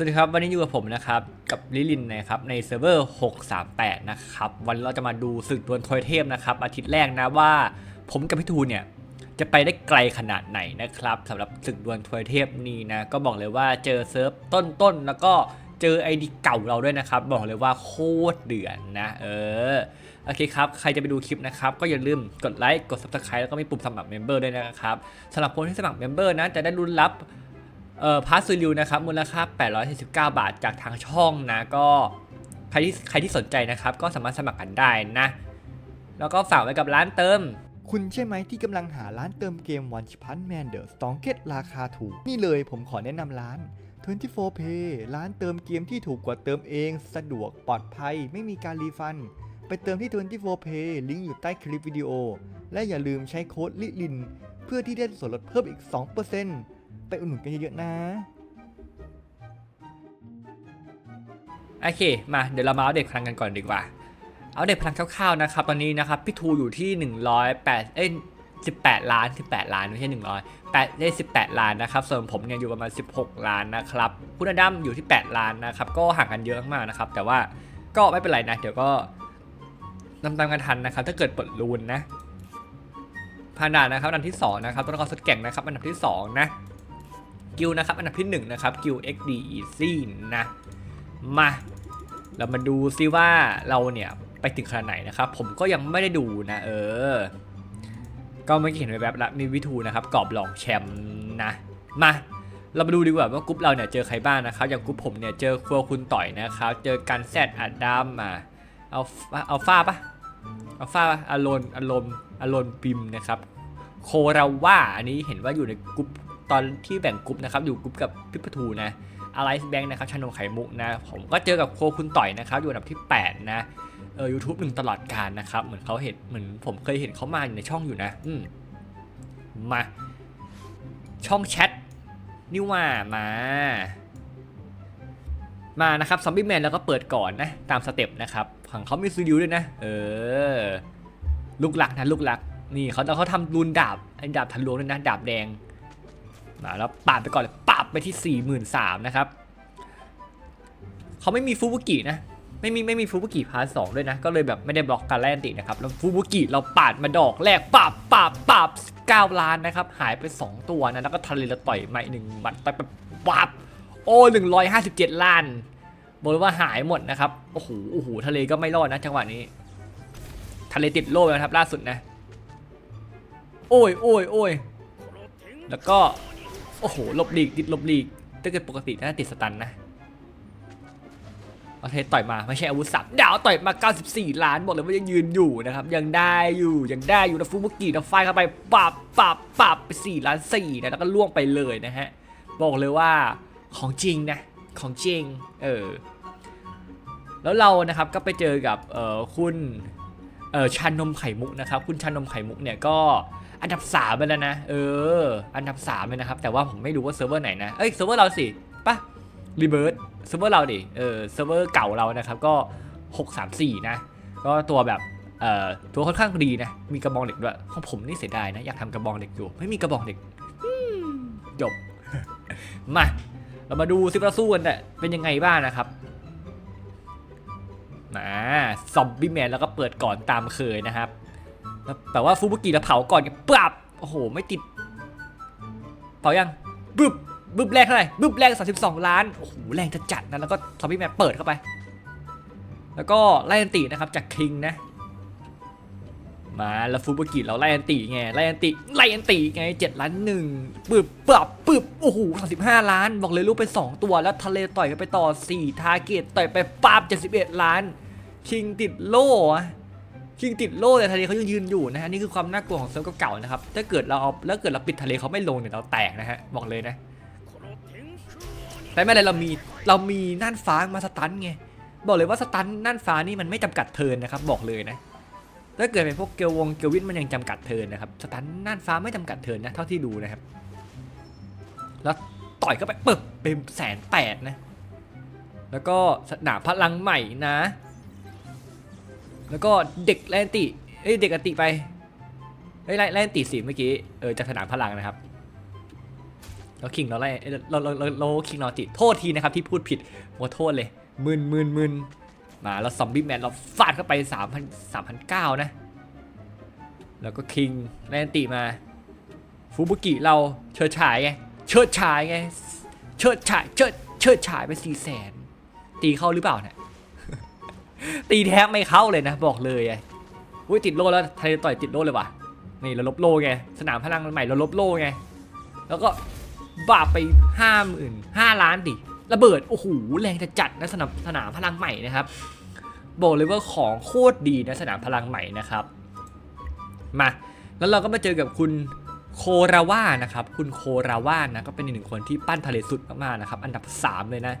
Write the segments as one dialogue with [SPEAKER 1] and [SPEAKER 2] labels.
[SPEAKER 1] สวัสดีครับ วันนี้อยู่กับผมนะครับ กับลิลินนะครับในเซิร์ฟเวอร์ 638 นะครับ วันนี้เราจะมาดูศึกดวลทอยเทพนะครับ อาทิตย์แรกนะว่า ผมกับพี่ทูเนี่ย จะไปได้ไกลขนาดไหนนะครับสำหรับศึกดวลทวยเทพนี้นะ ก็บอกเลยว่าเจอเซิร์ฟต้นๆ แล้วก็เจอไอดีเก่าเราด้วยนะครับ บอกเลยว่าโคตรเดือดนะ เออ โอเคครับ ใครจะไปดูคลิปนะครับ ก็อย่าลืมกดไลค์กด subscribe แล้วก็มีปุ่มสมัครเมมเบอร์ด้วยนะครับสำหรับคนที่สมัครเมมเบอร์นะจะได้รุนรับ เอ่อพาสซูริวนะครับมูลค่า 849 บาทจากทางช่องนะก็ใครที่ใครที่สนใจนะครับ ก็สามารถสมัครกันได้นะ แล้วก็ฝากไว้กับร้านเติม
[SPEAKER 2] คุณใช่ไหมที่กำลังหาร้านเติมเกม One Punch Man The s t o n k e t ราคาถูก นี่เลยผมขอแนะนำร้าน 24 Pay ร้านเติมเกมที่ถูกกว่าเติมเอง สะดวกปลอดภัยไม่มีการรีฟัน ไปเติมที่ 24 Pay ลิงก์อยู่ใต้คลิปวิดีโอ และอย่าลืมใช้โค้ดลิลิน เพื่อที่ได้ส่วนลดเพิ่มอีก 2% ไปอุดหนุนกันเยอะๆนะ
[SPEAKER 1] โอเค มาเดี๋ยวเรามาอัปเดตพลังกันก่อนดีกว่าเอาเดตพลังคร่าวๆนะครับ ตอนนี้นะครับพี่ทูอยู่ที่ 108 เอ้ย18 ล้าน 18 ล้านไม่ใช่ 100 8ได้18 ล้านนะครับ ส่วนผมเนี่ยอยู่ประมาณ 16 ล้านนะครับคุณอดัมอยู่ที่ 8 ล้านนะครับ ก็ห่างกันเยอะมากนะครับ แต่ว่าก็ไม่เป็นไรนะ เดี๋ยวก็นำตามกันทันนะครับ ถ้าเกิดปลดรูนนะผ่านด่านนะครับอันดับที่ 2 นะครับตัวละครสุดแก่งนะครับอันดับที่ 2 นะ กิลนะครับ อันดับที่1นะครับกิล XD Easy นะมาเรามาดูซิว่าเราเนี่ยไปถึงขนาดไหนนะครับ ผมก็ยังไม่ได้ดูนะเออ ก็ไม่อกี้เห็นแบบล้วมีวิทูนะครับกรอบหลองแชมป์นะมาเรามาดูดีกว่าว่ากรุ๊ปเราเนี่ยเจอใครบ้างนะครับ อย่างกรุ๊ปผมเนี่ยเจอครัวคุณต่อยนะครับ เจอกันแซดอัดดัมมาเอาเอาฟ้าปะเอาฟาปะอารอนอารมณ์อารอนปิมนะครับ โคราว่าอันนี้เห็นว่าอยู่ในกรุ๊ป ตอนที่แบ่งกรุ๊ปนะครับอยู่กรุ๊ปกับพิพทูนะอะไรแบงค์นะครับชานมไข่มุกนะ ผมก็เจอกับโคคุณต่อยนะครับอยู่อันดับที่ 8 นะเออยูทูบหนึ่งตลอดการนะครับ เหมือนเขาเห็นเหมือนผมเคยเห็นเขามาอยู่ในช่องอยู่นะ อืมมาช่องแชทนี่ว่ามา มานะครับซอมบี้แมนแล้วก็เปิดก่อนนะ ตามสเต็ปนะครับของเขามีซูดิวด้วยนะ เออ ลูกหลักนะลูกหลัก นี่เขาเขาทำรูนดาบไอ้ดาบทะลวงด้วยนะ ดาบแดง มาแล้วปาดไปก่อนเลยปาบไปที่ 4 3 0 0 0นะครับเขาไม่มีฟูบุกินะไม่มีไม่มีฟูบุกิพาร์ทสองด้วยนะ ก็เลยแบบไม่ได้บล็อกการแลนตินะครับ แล้วฟูบุกิเราปาดมาดอกแรกปาบปาบปาบ9ล้านนะครับ หายไป 2 ตัวนะแล้วก็ทะเลละต่อยมาอีกหนึ่งบัตรไปไปปาบโอ้157 ล้านบอกเลยว่าหายหมดนะครับโอ้โหโอ้โหทะเลก็ไม่รอดนะจังหวะนี้ ทะเลติดโล่แล้วครับล่าสุดนะ โอ้ยโอ้ยโอ้ยแล้วก็ โอ้โหหลบหลีกติดหลบหลีกถ้าเกิดปกติน่าติดสตันนะโอเคต่อยมาไม่ใช่อาวุธสับดาวต่อยมา 94 ล้านบอกเลยว่ายังยืนอยู่นะครับ ยังได้อยู่ยังได้อยู่นะฟูบุกินะไฟเข้าไปปับปับปับไป4ล้าน4นะแล้วก็ล่วงไปเลยนะฮะบอกเลยว่าของจริงนะของจริงเออแล้วเรานะครับก็ไปเจอกับเอ่อคุณเอ่อชานมไข่มุกนะครับ คุณชานมไข่มุกเนี่ยก็ อันดับ3ไปแล้วนะ เออ อันดับ3เลยนะครับ แต่ว่าผมไม่รู้ว่าเซิร์ฟเวอร์ไหนนะ เอ้ย เซิร์ฟเวอร์เราสิปะรีเบิร์ดเซิร์ฟเวอร์เราดิ เออ เซิร์ฟเวอร์เก่าเรานะครับ ก็ 634 นะ ก็ตัวแบบ เอ่อ ตัวค่อนข้างดีนะ มีกระบองเหล็กด้วย ของผมนี่เสียดายนะ อยากทำกระบองเหล็กอยู่ ไม่มีกระบองเหล็กจบ มา เรามาดูซิปราสู้กันเนี่ยเป็นยังไงบ้างนะครับมาซอมบี้แมนแล้วก็เปิดก่อนตามเคยนะครับ แต่ว่าฟูบุกิเราเผาก่อนเนี่ยปรับโอ้โห ไม่ติด เผายังบึบบึบแรกเท่าไหร่บึบแรก 32 ล้าน โอ้โห แรงจะจัดนะ แล้วก็ซอมบี้แมนเปิดเข้าไป แล้วก็ไล่อันตินะครับ จากคิงนะ มาแล้วฟูบุกิเราไล่อันติไง ไล่อันติไล่อันติไง 7 ล้านหนึ่งปึ๊บปรับปึ๊บโอ้โห35 ล้าน บอกเลยลูกไป 2 ตัว แล้วทะเลต่อยกันไปต่อ 4 ทาร์เกตต่อยไปปั๊บ71 ล้าน คิงติดโล่อะ คิงติดโล่แต่ทะเลเขายังยืนอยู่นะฮะนี่คือความน่ากลัวของเซิร์ฟเก่าๆนะครับถ้าเกิดเราเอาแล้วเกิดเราปิดทะเลเขาไม่ลงเนี่ยเราแตกนะฮะบอกเลยนะแต่ไม่เป็นไรเรามีเรามีน่านฟ้ามาสตันไงบอกเลยว่าสตันน่านฟ้านี่มันไม่จำกัดเทินนะครับบอกเลยนะถ้าเกิดเป็นพวกเกลวงเกลวินมันยังจำกัดเทินนะครับสตันน่านฟ้าไม่จำกัดเทินนะเท่าที่ดูนะครับ แล้วต่อยเข้าไปปึกเป็นแสนแปดนะแล้วก็สนามพลังใหม่นะ แล้วก็เด็กแลนติเอ้ยเด็กอติไปเฮ้ยแลนติสิเมื่อกี้เออจากสนามพลังนะครับแล้วคิงเราไล่เราเราเราคิงเราติดโทษทีนะครับที่พูดผิดขอโทษเลยมึนมึนมึนมาแล้วซอมบี้แมนเราฟาดเข้าไป3 0 0 3 0 0นะ แล้วก็คิงแลนติมาฟูบุกิเราเชิดฉายไงเชิดฉายไงเชิดฉายเชิดเชิดฉายไปสี่แสนตีเข้าหรือเปล่าเนี่ย ตีแทบไม่เข้าเลยนะบอกเลยไงอุ้ยติดโล่แล้วไทยต่อยติดโล่เลยว่ะนี่เราลบโล่ไงสนามพลังใหม่เราลบโล่ไงแล้วก็บาปไปห้าหมื่นห้าล้านดิระเบิดโอ้โหแรงจะจัดนะสนามสนามพลังใหม่นะครับบอกเลยว่าของโคตรดีนะสนามพลังใหม่นะครับมาแล้วเราก็มาเจอกับคุณโคราว่านะครับ คุณโคราว่านะก็เป็นอีกหนึ่งคนที่ปั้นทะเลสุดมากๆนะครับ อันดับ 3 เลยนะ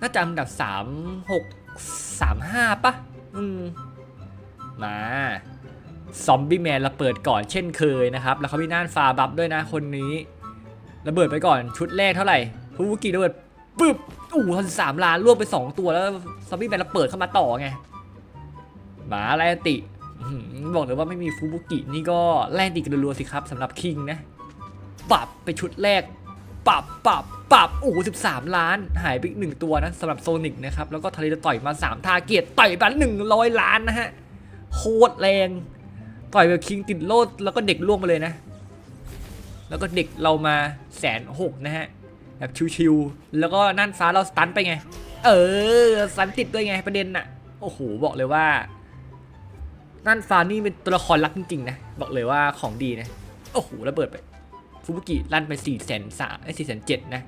[SPEAKER 1] น่าจะอันดับ 3 6 3 5ปะอืม มาซอมบี้แมนเราเปิดก่อนเช่นเคยนะครับ แล้วเขามีน่านฟาบับด้วยนะคนนี้ ระเบิดไปก่อนชุดแรกเท่าไหร่ฟูบุกิระเบิดปึ๊บอู้ทันสามล้านรวบไป 2 ตัวแล้วซอมบี้แมนเราเปิดเข้ามาต่อไงหมาแลนติบอกเลยว่าไม่มีฟูบุกินี่ก็แลนตีกันรัวๆสิครับสำหรับคิงนะปรับไปชุดแรก ปรับปรับปรับโอ้โหสิบสามล้าน หายไปอีกหนึ่งตัวนะสำหรับโซนิกนะครับ แล้วก็ทะเลจะต่อยมา 3 ทาเกียรต่อยไปหนึ่งร้อยล้านนะฮะ โคตรแรง ต่อยแบบคิงติดโลดแล้วก็เด็กล่วงมาเลยนะ แล้วก็เด็กเรามาแสนหกนะฮะ แบบชิวๆแล้วก็นั่นฟ้าเราสตันไปไง เออสตันติดด้วยไงประเด็นน่ะ โอ้โหบอกเลยว่า นั่นฟ้านี่เป็นตัวละครลักจริงๆนะ บอกเลยว่าของดีนะ โอ้โหระเบิดไป ฟูบุกิลั่นไป4ี่แสนสามไอ้สี่แสนเจ็ดนะ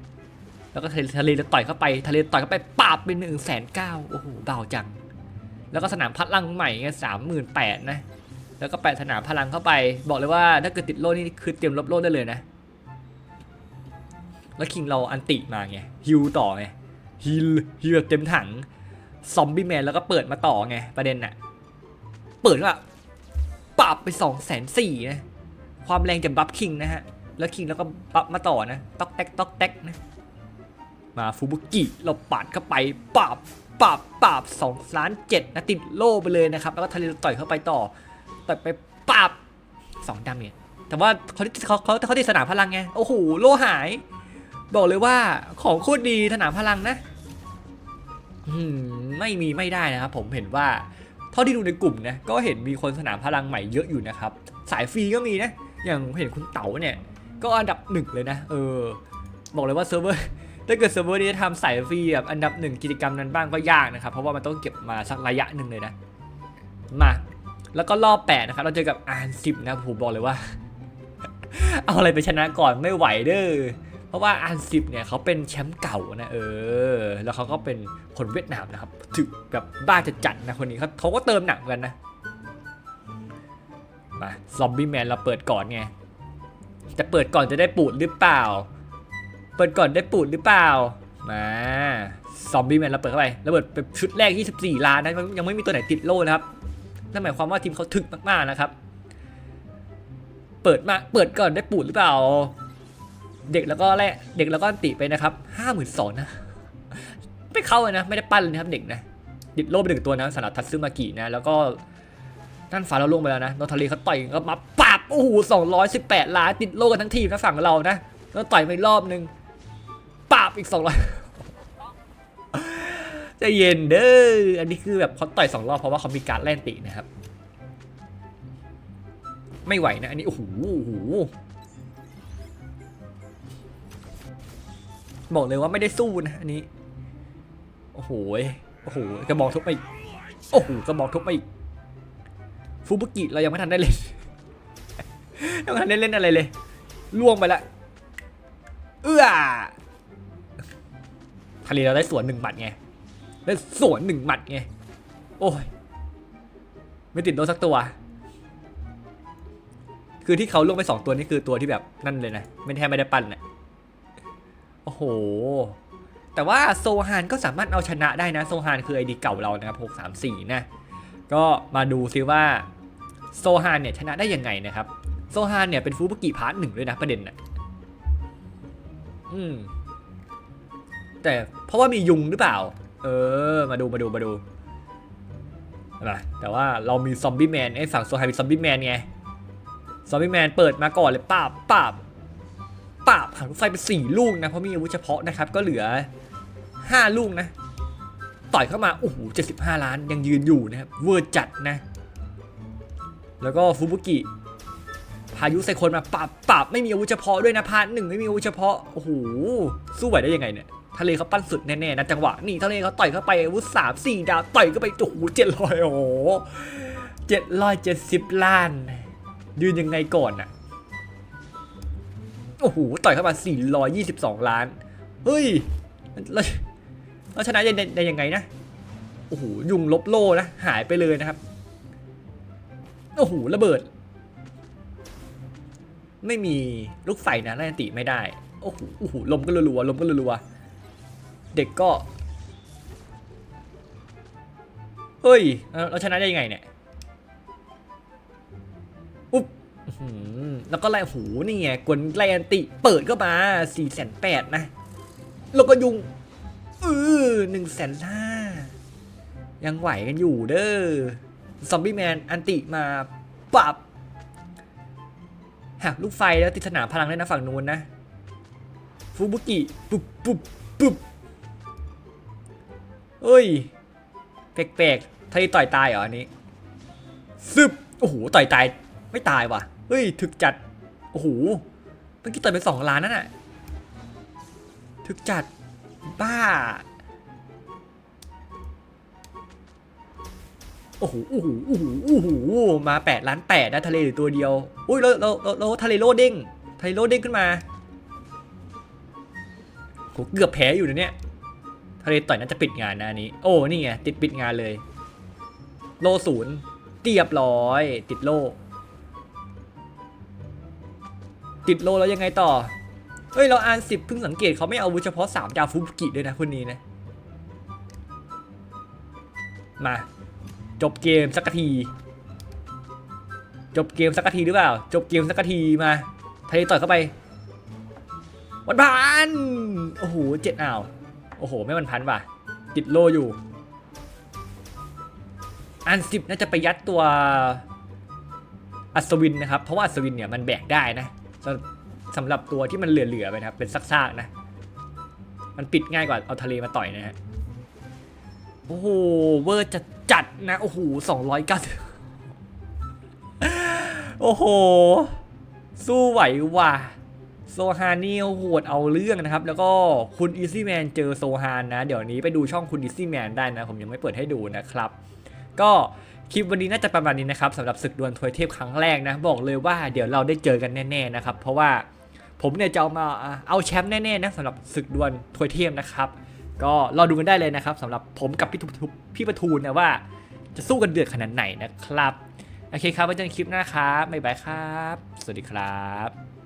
[SPEAKER 1] แล้วก็ทะเลทะเลต่อยเข้าไปทะเลต่อยเข้าไปปาบเป็นหนึ่งแสนเก้าโอ้โหเบาจัง แล้วก็สนามพัดลังใหม่ไงสามหมื่นแปดนะ แล้วก็แปะสนามพลังเข้าไป บอกเลยว่าถ้าเกิดติดโล่นี่คือเตรียมลบโล่ได้เลยนะ แล้วคิงเราอันติมาไงฮิวต่อไงฮิลฮิลแบบเต็มถังซอมบี้แมนแล้วก็เปิดมาต่อไงประเด็นน่ะ เปิดว่าปรับไป2องแสนสี่นะ ความแรงจากบัฟคิงนะฮะ แล้วคิงแล้วก็บัฟมาต่อนะต๊อกแตกต๊อกแตกนะมาฟูบุกิเราปาดเข้าไปปราบปราบปราบสองล้านเจ็ดนะติดโล่ไปเลยนะครับ แล้วก็ทะเลต่อยเข้าไปต่อต่อยไปปราบสองดาเมจแต่ว่าเขาที่เขาเขาเขาที่สนามพลังไงโอ้โหโล่หาย บอกเลยว่าของโคตรดีสนามพลังนะไม่มีไม่ได้นะครับผมเห็นว่าเท่าที่ดูในกลุ่มนะก็เห็นมีคนสนามพลังใหม่เยอะอยู่นะครับ สายฟรีก็มีนะ อย่างเห็นคุณเต๋าเนี่ย ก็อันดับหนึ่งเลยนะ เออ บอกเลยว่าเซิร์ฟเวอร์ถ้าเกิดเซิร์ฟเวอร์นี้ทำสายฟรีแบบอันดับหนึ่งกิจกรรมนั้นบ้างก็ยากนะครับ เพราะว่ามันต้องเก็บมาสักระยะหนึ่งเลยนะ มา แล้วก็รอบแปดนะครับ เราเจอกับอานสิบนะผมบอกเลยว่า เอาอะไรไปชนะก่อนไม่ไหวเด้อเพราะว่าอันซิปเนี่ยเขาเป็นแชมป์เก่านะเออ แล้วเขาก็เป็นคนเวียดนามนะครับถึกแบบบ้าจะจัดนะคนนี้เขาเขาก็เติมหนักกันนะมาซอมบี้แมนเราเปิดก่อนไง จะเปิดก่อนจะได้ปูดหรือเปล่า เปิดก่อนได้ปูดหรือเปล่า มาซอมบี้แมนเราเปิดเข้าไปแล้วเปิดเป็นชุดแรก 24 ล้านนะยังไม่มีตัวไหนติดโล่นะครับ นั่นหมายความว่าทีมเขาถึกมากๆนะครับ เปิดมา เปิดก่อนได้ปูดหรือเปล่า เด็กแล้วก็แรกเด็กแล้วก็ติไปนะครับห้าหมื่นสองนะ ไม่เข้าเลยนะ ไม่ได้ปั้นเลยนะครับเด็กนะติดโล่ไปหนึ่งตัวนะสำหรับทัตซึมากินะ แล้วก็ นั่นฟ้าเราลงไปแล้วนะโนทารีเขาต่อยก็มาปับโอ้โหสองร้อยสิบแปดล้านติดโล่กันทั้งทีมนะฝั่งเรานะแล้วต่อยไปรอบนึงปับอีกสองร้อยจะเย็นเด้ออันนี้คือแบบเขาต่อยสองรอบเพราะว่าเขามีการแล่นตินะครับ ไม่ไหวนะอันนี้โอ้โหโอ้โหบอกเลยว่าไม่ได้สู้นะอันนี้ โอ้โห โอ้โหกระบอกทุบไป โอ้โหกระบอกทุบไปอีก ฟูบุกิเรายังไม่ทันได้เล่นยังไม่ทันได้เล่นอะไรเลย ล่วงไปละเอื้อทะเลเราได้สวนหนึ่งหมัดไงได้สวนหนึ่งหมัดไงโอ้ยไม่ติดโดนสักตัว คือที่เขาลงไปสองตัวนี่คือตัวที่แบบนั่นเลยนะไม่แทบไม่ได้ปั้นนะโอ้โห แต่ว่าโซฮานก็สามารถเอาชนะได้นะ โซฮานคือไอดีเก่าเรานะครับ634นะ ก็มาดูซิว่า โซฮานเนี่ยชนะได้ยังไงนะครับ โซฮานเนี่ยเป็นฟูบุกิพาร์ทหนึ่งด้วยนะประเด็นน่ะอืม แต่เพราะว่ามียุงหรือเปล่า เออ มาดูมาดูมาดูนะแต่ว่าเรามีซอมบี้แมนไอ้ฝั่งโซฮานมีซอมบี้แมนไง ซอมบี้แมนเปิดมาก่อนเลยป้าบป้าบปราบหางรถไฟไปสี่ลูกนะเพราะมีอาวุธเฉพาะนะครับ ก็เหลือห้าลูกนะ ต่อยเข้ามา โอ้โห75ล้านยังยืนอยู่นะครับ เวอร์จัดนะ แล้วก็ฟูบุกิพายุไซคนมาปราบปราบไม่มีอาวุธเฉพาะด้วยนะพาร์ทหนึ่งไม่มีอาวุธเฉพาะโอ้โหสู้ไหวได้ยังไงเนี่ยทะเลเขาปั้นสุดแน่ๆนะจังหวะนี่ทะเลเขาต่อยเข้าไปอาวุธสามสี่ดาวต่อยเข้าไปโอ้โหเจ็ดร้อยโอ้โหเจ็ดร้อยเจ็ดสิบล้าน ยืนยังไงก่อนน่ะโอ้โหต่อยเข้ามาสี่ร้อยยี่สิบสองล้านเฮ้ยแล้วชนะได้ยังไงนะโอ้โหยุงลบโล่นะหายไปเลยนะครับ โอ้โหระเบิด ไม่มีลูกไฟนะไล่ติไม่ได้ โอ้โหโอ้โหลมก็รัวๆลมก็รัวๆเด็กก็เฮ้ยเราชนะได้ยังไงเนี่ยอุ๊บแล้วก็ไล่หูนี่ไงกวนไล่อันติ เปิดก็มาสี่แสนแปดนะ แล้วก็ยุงเออหนึ่งแสนห้ายังไหวกันอยู่เด้อ ซอมบี้แมนอันติมาปับหักลูกไฟแล้วติดสนามพลังด้วยนะฝั่งนู้นนะฟูบุกิปุ๊บปุ๊บปุ๊บเฮ้ยแปลกๆทะเลต่อยตายเหรออันนี้ซึบโอ้โหต่อยตายไม่ตายว่ะเฮ้ยถึกจัดโอ้โหเมื่อกี้ต่อยไปสองล้านนั่นน่ะถึกจัดบ้า โอ้โหโอ้โหโอ้โหโอ้โหมาแปดล้านแปดนะทะเลหรือตัวเดียว อุ้ยแล้วแล้วแล้วทะเลโลดเด้งทะเลโลดเด้งขึ้นมาโหเกือบแพ้อยู่นะเนี่ยทะเลต่อยน่าจะปิดงานนะอันนี้ โอ้นี่ไงติดปิดงานเลย โลศูนย์เรียบร้อย ติดโล ติดโลแล้วยังไงต่อเฮ้ยเราอ่านสิบเพิ่งสังเกตเขาไม่เอาวุธเฉพาะสามดาวฟุบุกิด้วยนะคนนี้นะมา จบเกมสักที จบเกมสักทีหรือเปล่า จบเกมสักทีมาทะเลต่อยเข้าไป วันพัน โอ้โหเจ็ดอ้าว โอ้โห ไม่วันพันว่ะ ติดโลอยู่ อันสิบน่าจะไปยัดตัวอัศวินนะครับ เพราะว่าอัศวินเนี่ยมันแบกได้นะสำสำหรับตัวที่มันเหลือๆไปนะครับ เป็นซากๆนะ มันปิดง่ายกว่าเอาทะเลมาต่อยนะฮะ โอ้โห เวอร์จะ จัดนะ โอ้โหสองร้อยเก้าโอ้โห สู้ไหวว่ะ โซฮานนี่โหดเอาเรื่องนะครับ แล้วก็คุณอีซี่แมนเจอโซฮานนะ เดี๋ยวนี้ไปดูช่องคุณอีซี่แมนได้นะ ผมยังไม่เปิดให้ดูนะครับ ก็คลิปวันนี้น่าจะประมาณนี้นะครับสำหรับศึกดวลทวยเทพครั้งแรกนะ บอกเลยว่าเดี๋ยวเราได้เจอกันแน่ ๆนะครับ เพราะว่าผมเนี่ยจะเอามาเอาแชมป์แน่ๆนะสำหรับศึกดวลทวยเทพนะครับ ก็รอดูกันได้เลยนะครับสำหรับผมกับพี่ทุบพี่ประทูนนะว่าจะสู้กันเดือดขนาดไหนนะครับ โอเคครับไว้เจอกันคลิปหน้าครับบ๊ายบายครับ สวัสดีครับ